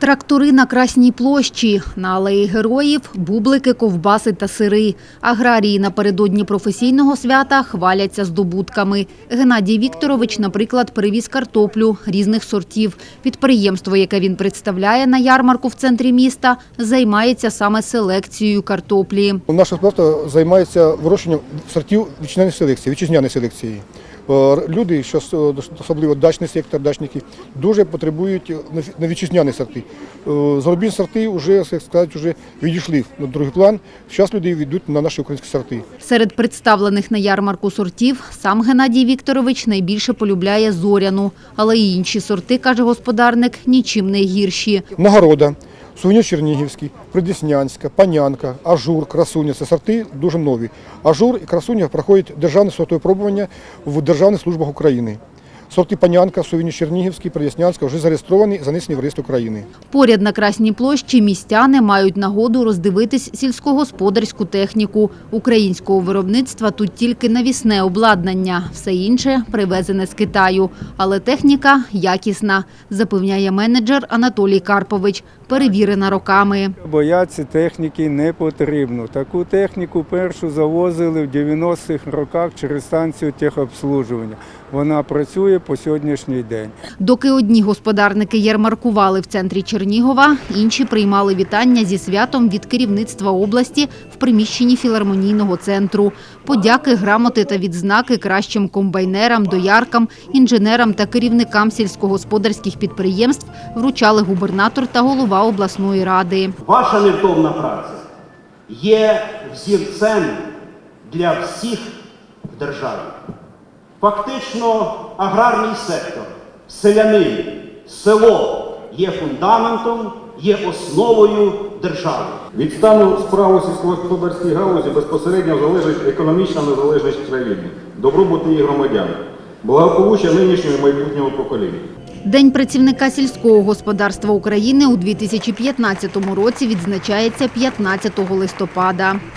Трактори на Красній площі, на алеї героїв, бублики, ковбаси та сири. Аграрії напередодні професійного свята хваляться здобутками. Геннадій Вікторович, наприклад, привіз картоплю різних сортів. Підприємство, яке він представляє на ярмарку в центрі міста, займається саме селекцією картоплі. Наше господарство займається вирощенням сортів вітчизняної селекції, вітчизняної селекції. Е, Люди, що особливо дачний сектор, дачники, дуже потребують на вітчизняні сорти. Е, Зарубіжні сорти вже, як сказати, вже відійшли на другий план. Зараз люди йдуть на наші українські сорти. Серед представлених на ярмарку сортів сам Геннадій Вікторович найбільше полюбляє зоряну, але й інші сорти, каже господарник, нічим не гірші. Нагорода, сувенір Чернігівський, Придеснянська, Панянка, Ажур, Красуня. Це сорти дуже нові. Ажур і Красуня проходять державне сортове пробування в державних службах України. Сорти Панянка, сувенір Чернігівський, Придеснянська вже зареєстровані і занесені в реєстр України. Поряд на Красній площі містяни мають нагоду роздивитись сільськогосподарську техніку. Українського виробництва тут тільки навісне обладнання, все інше привезене з Китаю. Але техніка якісна, запевняє менеджер Анатолій Карпович, перевірена роками. Бояться техніки не потрібно. Таку техніку першу завозили в 90-х роках через станцію техобслужування. Вона працює по сьогоднішній день. Доки одні господарники ярмаркували в центрі Чернігова, інші приймали вітання зі святом від керівництва області в приміщенні філармонійного центру. Подяки, грамоти та відзнаки кращим комбайнерам, дояркам, інженерам та керівникам сільськогосподарських підприємств вручали губернатор та голова обласної ради. Ваша невтомна праця є взірцем для всіх в державі. Фактично, аграрний сектор, селянин, село є фундаментом, є основою держави. Від стану справ у сільськогосподарській галузі безпосередньо залежить економічна незалежність країни, добробут її громадян, благополуччя нинішнього і майбутнього покоління. День працівника сільського господарства України у 2015 році відзначається 15 листопада.